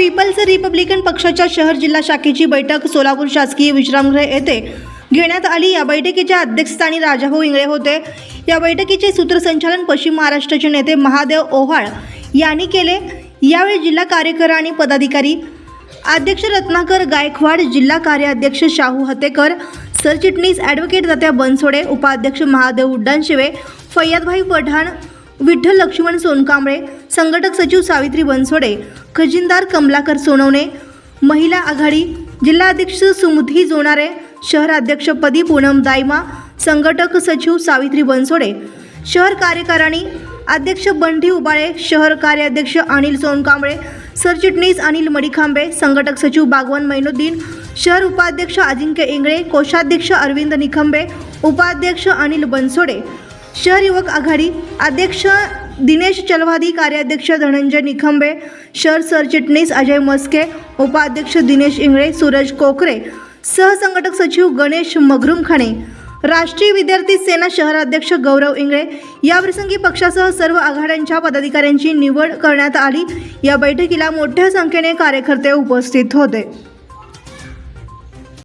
People's Republican पक्षाच्या शहर जिल्हा शाखेची बैठक सोलापूर शासकीय विश्रामगृह येथे घेण्यात आली. या बैठकीच्या अध्यक्षस्थानी राजाभाऊ इंगळे होते. या बैठकीचे सूत्रसंचालन पश्चिम महाराष्ट्राचे नेते महादेव ओव्हाळ यांनी केले. यावेळी जिल्हा कार्यकारी आणि पदाधिकारी अध्यक्ष रत्नाकर गायकवाड जिल्हा कार्याध्यक्ष शाहू हतेकर सरचिटणीस ॲडव्होकेट तात्या बनसोडे उपाध्यक्ष महादेव उड्डाणशिवे फय्यादभाई पठाण विठ्ठल लक्ष्मण सोनकांबळे संघटक सचिव सावित्री बनसोडे खजिनदार कमलाकर सोनवणे महिला आघाडी जिल्हाध्यक्ष सुमधी जोणारे शहराध्यक्षपदी पूनम दायमा संघटक सचिव सावित्री बनसोडे शहर कार्यकारिणी अध्यक्ष बंटी उबाळे शहर कार्याध्यक्ष अनिल सोनकांबळे सरचिटणीस अनिल मडिखांबे संघटक सचिव बागवान मैनुद्दीन शहर उपाध्यक्ष अजिंक्य इंगळे कोषाध्यक्ष अरविंद निखंबे उपाध्यक्ष अनिल बनसोडे शहर युवक आघाडी अध्यक्ष दिनेश चलवादी कार्याध्यक्ष धनंजय निखंबे शहर सरचिटणीस अजय मस्के उपाध्यक्ष दिनेश इंगळे सूरज कोकरे सहसंघटक सचिव गणेश मगरुमखाणे राष्ट्रीय विद्यार्थी सेना शहराध्यक्ष गौरव इंगळे याप्रसंगी पक्षासह सर्व आघाड्यांच्या पदाधिकाऱ्यांची निवड करण्यात आली. या बैठकीला मोठ्या संख्येने कार्यकर्ते उपस्थित होते.